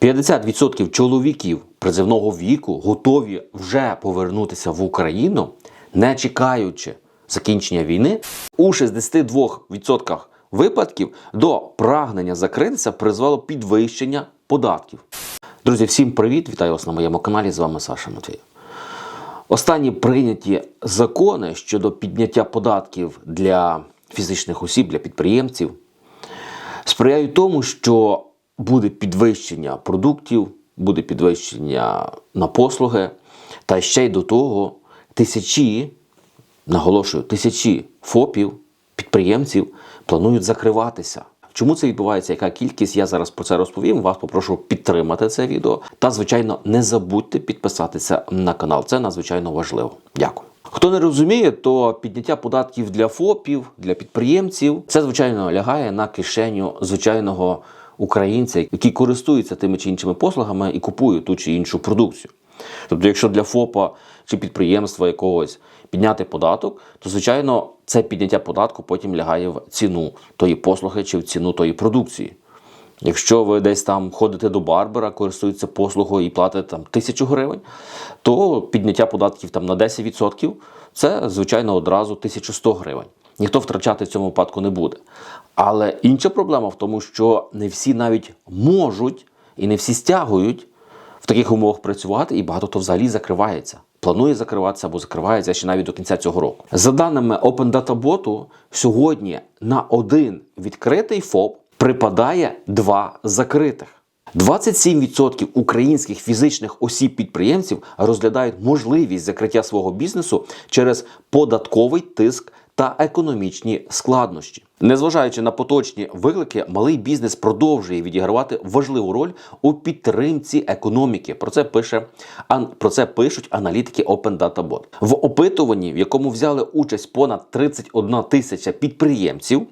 50% чоловіків призивного віку готові вже повернутися в Україну, не чекаючи закінчення війни. У 62% випадків до прагнення закритися призвело підвищення податків. Друзі, всім привіт! Вітаю вас на моєму каналі. З вами Саша Матвій. Останні прийняті закони щодо підняття податків для фізичних осіб, для підприємців сприяють тому, що буде підвищення продуктів, буде підвищення на послуги, та ще й до того тисячі, наголошую, тисячі ФОПів, підприємців планують закриватися. Чому це відбувається? Яка кількість? Я зараз про це розповім. Вас попрошу підтримати це відео. Та, звичайно, не забудьте підписатися на канал. Це надзвичайно важливо. Дякую. Хто не розуміє, то підняття податків для ФОПів, для підприємців це звичайно лягає на кишеню звичайного українця, який користується тими чи іншими послугами і купує ту чи іншу продукцію. Тобто, якщо для ФОПа чи підприємства якогось підняти податок, то звичайно це підняття податку потім лягає в ціну тої послуги чи в ціну тої продукції. Якщо ви десь там ходите до барбера, користуєтеся послугою і платите там тисячу гривень, то підняття податків там на 10% це, звичайно, одразу 1100 гривень. Ніхто втрачати в цьому випадку не буде. Але інша проблема в тому, що не всі навіть можуть і не всі стягують в таких умовах працювати, і багато хто взагалі закривається. Планує закриватися або закривається ще навіть до кінця цього року. За даними Open Data Bot, сьогодні на один відкритий ФОП припадає два закритих. 27% українських фізичних осіб-підприємців розглядають можливість закриття свого бізнесу через податковий тиск та економічні складнощі. Незважаючи на поточні виклики, малий бізнес продовжує відігравати важливу роль у підтримці економіки. Про це пише про це пишуть аналітики Open Data Bot. В опитуванні, в якому взяли участь понад 31 тисяча підприємців.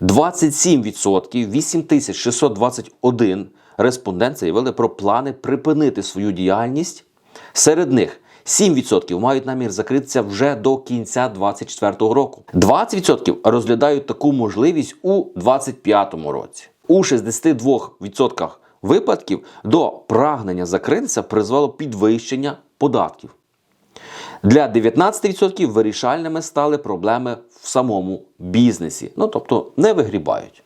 27%, 8621 респондент заявили про плани припинити свою діяльність. Серед них 7% мають намір закритися вже до кінця 2024 року. 20% розглядають таку можливість у 2025 році. У 62% випадків до прагнення закритися призвело підвищення податків. Для 19% вирішальними стали проблеми в самому бізнесі. Ну тобто не вигрібають.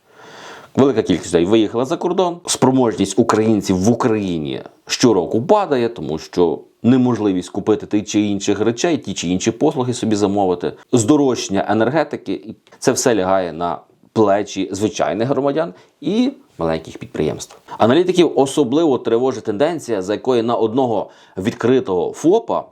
Велика кількість людей виїхала за кордон. Спроможність українців в Україні щороку падає, тому що неможливість купити ті чи інших речей, ті чи інші послуги собі замовити. Здорожчання енергетики це все лягає на плечі звичайних громадян і маленьких підприємств. Аналітиків особливо тривожить тенденція, за якої на одного відкритого ФОПа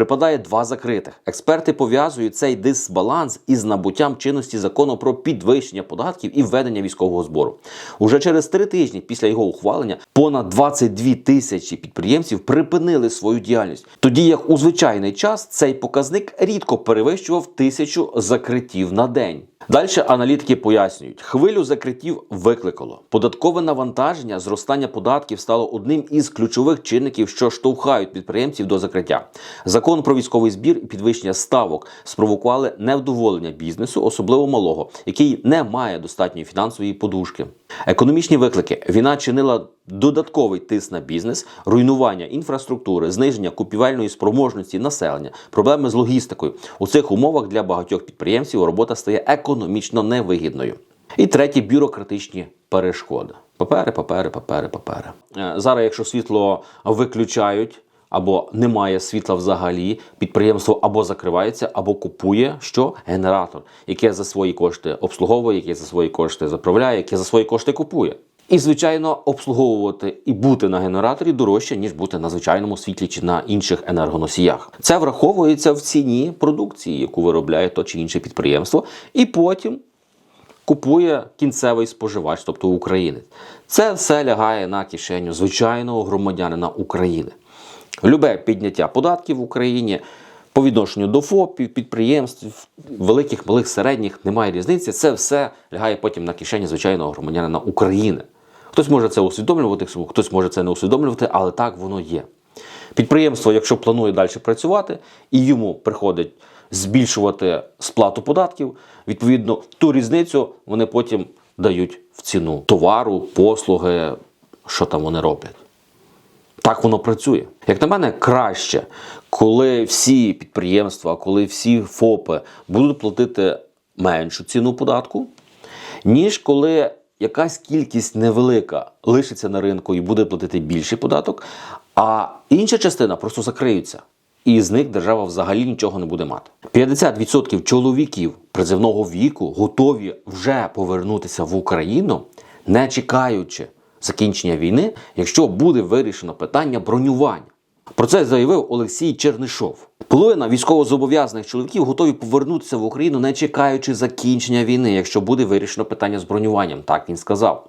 припадає два закритих. Експерти пов'язують цей дисбаланс із набуттям чинності закону про підвищення податків і введення військового збору. Уже через три тижні після його ухвалення понад 22 тисячі підприємців припинили свою діяльність. Тоді як у звичайний час цей показник рідко перевищував тисячу закриттів на день. Далі аналітики пояснюють, хвилю закриттів викликало. Податкове навантаження, зростання податків стало одним із ключових чинників, що штовхають підприємців до закриття. Закон про військовий збір і підвищення ставок спровокували невдоволення бізнесу, особливо малого, який не має достатньої фінансової подушки. Економічні виклики війна чинила додатковий тиск на бізнес, руйнування інфраструктури, зниження купівельної спроможності населення, проблеми з логістикою. У цих умовах для багатьох підприємців робота стає економічно невигідною. І третє бюрократичні перешкоди. Папери, папери, папери, папери. Е, Зараз, якщо світло виключають. Або немає світла взагалі, підприємство або закривається, або купує що генератор, яке за свої кошти обслуговує, яке за свої кошти заправляє, яке за свої кошти купує. І, звичайно, обслуговувати і бути на генераторі дорожче, ніж бути на звичайному світлі чи на інших енергоносіях. Це враховується в ціні продукції, яку виробляє то чи інше підприємство, і потім купує кінцевий споживач, тобто українець. Це все лягає на кишеню звичайного громадянина України. Любе підняття податків в Україні по відношенню до ФОПів, підприємств, великих, малих, середніх, немає різниці. Це все лягає потім на кишені звичайного громадянина України. Хтось може це усвідомлювати, хтось може це не усвідомлювати, але так воно є. Підприємство, якщо планує далі працювати, і йому приходить збільшувати сплату податків, відповідно, ту різницю вони потім дають в ціну товару, послуги, що там вони роблять. Так воно працює. Як на мене, краще, коли всі підприємства, коли всі ФОПи будуть платити меншу ціну податку, ніж коли якась кількість невелика лишиться на ринку і буде платити більший податок, а інша частина просто закриються. І з них держава взагалі нічого не буде мати. 50% чоловіків призивного віку готові вже повернутися в Україну, не чекаючи закінчення війни, якщо буде вирішено питання бронювання. Про це заявив Олексій Чернишов. Половина військовозобов'язаних чоловіків готові повернутися в Україну, не чекаючи закінчення війни, якщо буде вирішено питання з бронюванням. Так він сказав.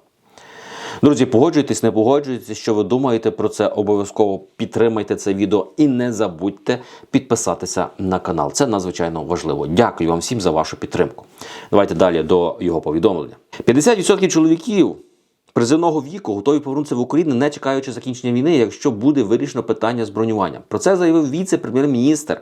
Друзі, погоджуйтесь, не погоджуйтесь, що ви думаєте про це. Обов'язково підтримайте це відео і не забудьте підписатися на канал. Це надзвичайно важливо. Дякую вам всім за вашу підтримку. Давайте далі до його повідомлення. 50% чоловіків призивного віку готові повернутися в Україну, не чекаючи закінчення війни, якщо буде вирішено питання з бронюванням. Про це заявив віце-прем'єр-міністр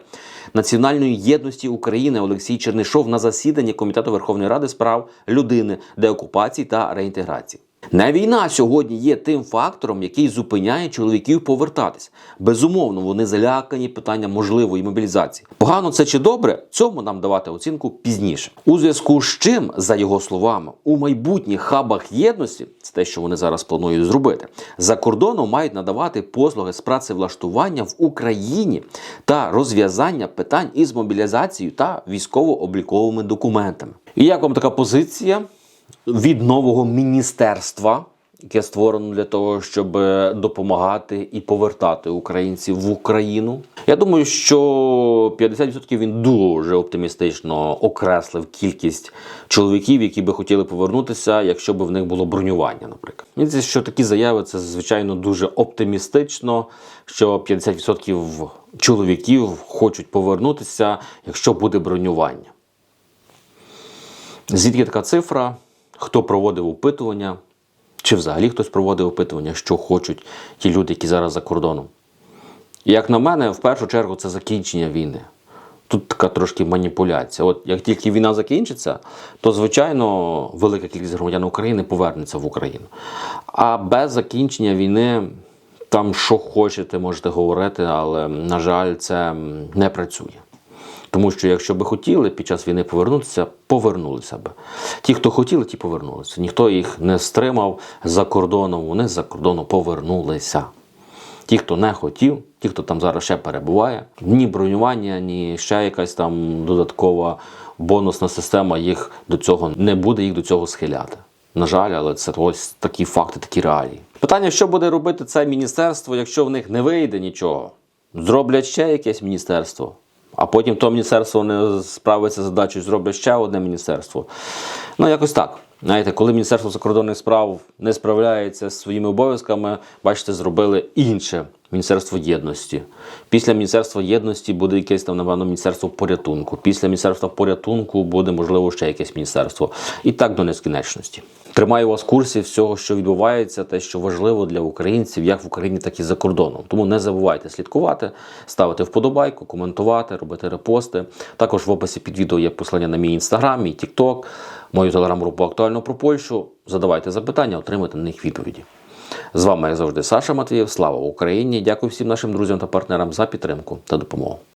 Національної єдності України Олексій Чернишов на засіданні Комітету Верховної Ради з прав людини, деокупації та реінтеграції. Не війна сьогодні є тим фактором, який зупиняє чоловіків повертатись. Безумовно, вони залякані питання можливої мобілізації. Погано це чи добре, цьому нам давати оцінку пізніше. У зв'язку з чим, за його словами, у майбутніх хабах єдності, це те, що вони зараз планують зробити, за кордоном мають надавати послуги з працевлаштування в Україні та розв'язання питань із мобілізацією та військово-обліковими документами. І як вам така позиція? Від нового міністерства, яке створено для того, щоб е, допомагати і повертати українців в Україну. Я думаю, що 50% він дуже оптимістично окреслив кількість чоловіків, які би хотіли повернутися, якщо б в них було бронювання, наприклад. Мені що такі заяви це звичайно дуже оптимістично, що 50% чоловіків хочуть повернутися, якщо буде бронювання. Звідки така цифра? Хто проводив опитування? Чи взагалі хтось проводив опитування, що хочуть ті люди, які зараз за кордоном? І як на мене, в першу чергу це закінчення війни. Тут така трошки маніпуляція. От як тільки війна закінчиться, то звичайно велика кількість громадян України повернеться в Україну. А без закінчення війни там що хочете, можете говорити, але на жаль, це не працює. Тому що якщо би хотіли під час війни повернутися, повернулися б. Ті, хто хотіли, ті повернулися. Ніхто їх не стримав за кордоном, вони з-за кордону повернулися. Ті, хто не хотів, ті, хто там зараз ще перебуває, ні бронювання, ні ще якась там додаткова бонусна система їх до цього не буде їх до цього схиляти. На жаль, але це ось такі факти, такі реалії. Питання, що буде робити це міністерство, якщо в них не вийде нічого? Зроблять ще якесь міністерство. А потім то міністерство не справиться з задачею, зроблять ще одне міністерство. Ну, якось так. Знаєте, коли Міністерство закордонних справ не справляється з своїми обов'язками, бачите, зробили інше Міністерство єдності. Після Міністерства єдності буде якесь там, напевно, Міністерство порятунку. Після Міністерства порятунку буде, можливо, ще якесь міністерство. І так до нескінченності. Тримаю вас в курсі всього, що відбувається, те, що важливо для українців, як в Україні, так і за кордоном. Тому не забувайте слідкувати, ставити вподобайку, коментувати, робити репости. Також в описі під відео є посилання на мій інстаграм, мій тікток, мою телеграм-групу актуально про Польщу. Задавайте запитання, отримайте на них відповіді. З вами, як завжди, Саша Матвієв. Слава Україні! Дякую всім нашим друзям та партнерам за підтримку та допомогу.